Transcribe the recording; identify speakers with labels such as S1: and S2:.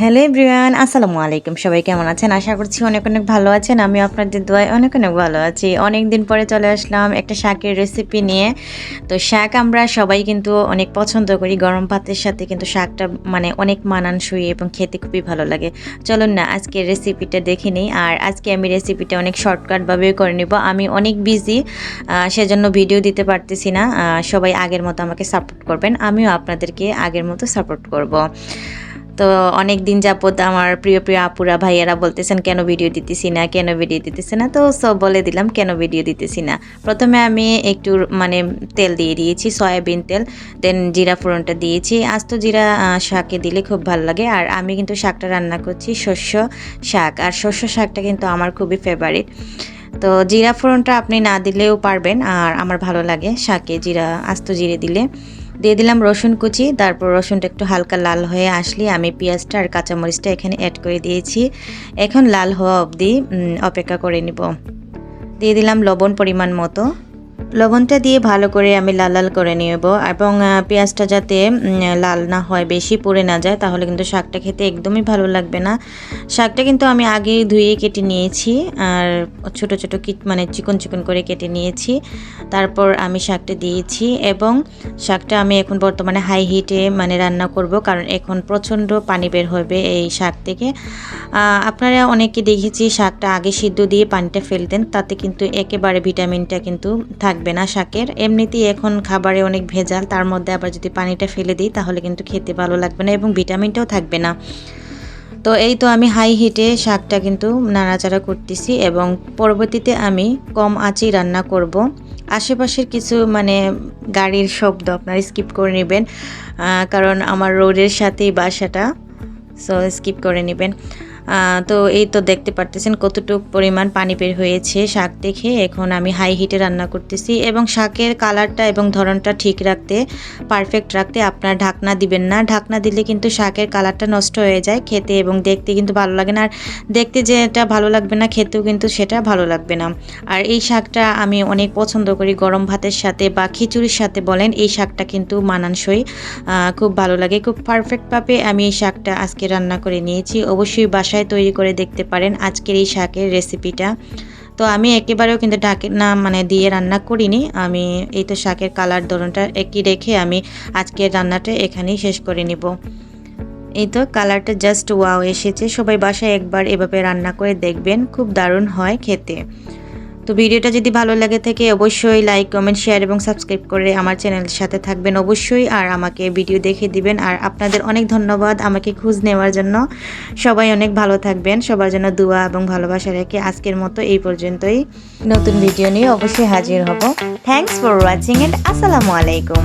S1: Hello everyone, আসসালামু আলাইকুম। সবাই কেমন আছেন? আশা করছি অনেক অনেক ভালো আছেন। আমি আপনাদের দোয়ায় অনেক অনেক ভালো আছি। অনেক দিন পরে চলে আসলাম একটা শাকের রেসিপি নিয়ে। তো শাক আমরা সবাই কিন্তু অনেক পছন্দ করি। গরম ভাতের সাথে কিন্তু শাকটা মানে অনেক মানানসই এবং খেতে খুবই ভালো লাগে। চলুন না আজকে রেসিপিটা দেখে নিই। আর আজকে আমি রেসিপিটা অনেক শর্টকাটভাবে করে নেব। আমি অনেক বিজি সেজন্য ভিডিও দিতে পারতেছি না। সবাই আগের মতো আমাকে সাপোর্ট করবেন। আমিও আপনাদেরকে আগের মতো সাপোর্ট করব। তো অনেক দিন যাবত আমার প্রিয় প্রিয় আপুরা, ভাইয়েরা বলতেছেন, কেন ভিডিও দিতেছি না? কেন ভিডিও দিতেছি না? তো সব বলে দিলাম, কেন ভিডিও দিতেছি না? প্রথমে আমি একটু মানে তেল দিয়ে দিয়েছি, সয়াবিন তেল দেন জিরা ফোড়নটা দিয়েছি। আস্ত জিরা শাকে দিলে খুব ভালো লাগে। আর আমি কিন্তু শাকটা রান্না করছি শস্য শাক। আর শস্য শাকটা কিন্তু আমার খুবই ফেভারিট তো জিরা ফোড়নটা আপনি না দিলেও পারবেন, আর আমার ভালো লাগে শাকে জিরা, আস্ত জিরে দিলে। দিয়ে দিলাম রসুন কুচি, তারপর রসুনটা একটু হালকা লাল হয়ে আসলে আমি পেঁয়াজটা আর কাঁচামরিচটা এখানে অ্যাড করে দিয়েছি। এখন লাল হওয়া অবধি অপেক্ষা করে নিব। দিয়ে দিলাম লবণ পরিমাণ মতো। লবণটা দিয়ে ভালো করে আমি লাল লাল করে নেব এবং পেঁয়াজটা যাতে লাল না হয়, বেশি পুড়ে না যায়, তাহলে কিন্তু শাকটা খেতে একদমই ভালো লাগবে না। শাকটা কিন্তু আমি আগে ধুয়ে কেটে নিয়েছি, আর ছোট ছোট কিট মানে চিকন চিকন করে কেটে নিয়েছি। তারপর আমি শাকটা দিয়েছি এবং শাকটা আমি এখন বর্তমানে হাই হিটে মানে রান্না করব, কারণ এখন প্রচণ্ড পানি বের হবে এই শাক থেকে। আপনারা অনেকে দেখেছি শাকটা আগে সিদ্ধ দিয়ে পানিটা ফেলতেন, তাতে কিন্তু একেবারে ভিটামিনটা কিন্তু থাকবে না শাকের। এমনিতেই এখন খাবারে অনেক ভেজাল, তার মধ্যে আবার যদি পানিটা ফেলে দিই তাহলে কিন্তু খেতে ভালো লাগবে না এবং ভিটামিনটাও থাকবে না। তো এই তো আমি হাই হিটে শাকটা কিন্তু নাড়াচাড়া করতেছি এবং পরবর্তীতে আমি কম আঁচেই রান্না করব। আশেপাশের কিছু মানে গাড়ির শব্দ আপনারা স্কিপ করে নেবেন কারণ আমার রোডের সাথেই বাসাটা সো স্কিপ করে নেবেন। তো এই তো দেখতে পারতেছেন কতটুকু পরিমাণ পানি বের হয়েছে শাক দেখে। এখন আমি হাই হিটে রান্না করতেছি এবং শাকের কালারটা এবং ধরনটা ঠিক রাখতে পারফেক্ট রাখতে আপনার ঢাকনা দিবেন না। ঢাকনা দিলে কিন্তু শাকের কালারটা নষ্ট হয়ে যায় খেতে এবং দেখতে কিন্তু ভালো লাগে না। আর দেখতে যেটা ভালো লাগবে না, খেতেও কিন্তু সেটা ভালো লাগবে না। আর এই শাকটা আমি অনেক পছন্দ করি। গরম ভাতের সাথে বা খিচুড়ির সাথে বলেন, এই শাকটা কিন্তু মানানসই খুব ভালো লাগে। খুব পারফেক্টভাবে আমি এই শাকটা আজকে রান্না করে নিয়েছি। অবশ্যই বাসায় তৈরি করে দেখতে পারেন আজকের এই শাকের রেসিপিটা। তো আমি একেবারেও কিন্তু ঢাকে না মানে দিয়ে রান্না করিনি। আমি এই তো শাকের কালার ধরনটা একই রেখে আমি আজকের রান্নাটা এখানেই শেষ করে নিব। এই তো কালারটা জাস্ট ওয়াও এসেছে। সবাই বাসায় একবার এভাবে রান্না করে দেখবেন। খুব দারুণ হয় খেতে। তো ভিডিওটা যদি ভালো লাগে থাকে, অবশ্যই লাইক কমেন্ট শেয়ার এবং সাবস্ক্রাইব করে আমার চ্যানেলের সাথে থাকবেন অবশ্যই। আর আমাকে ভিডিও দেখে দিবেন। আর আপনাদের অনেক ধন্যবাদ আমাকে খোঁজ নেওয়ার জন্য। সবাই অনেক ভালো থাকবেন। সবার জন্য দোয়া এবং ভালোবাসা রেখে আজকের মতো এই পর্যন্তই। নতুন ভিডিও নিয়ে অবশ্যই হাজির হব। থ্যাংকস ফর ওয়াচিং এন্ড আসসালামু আলাইকুম।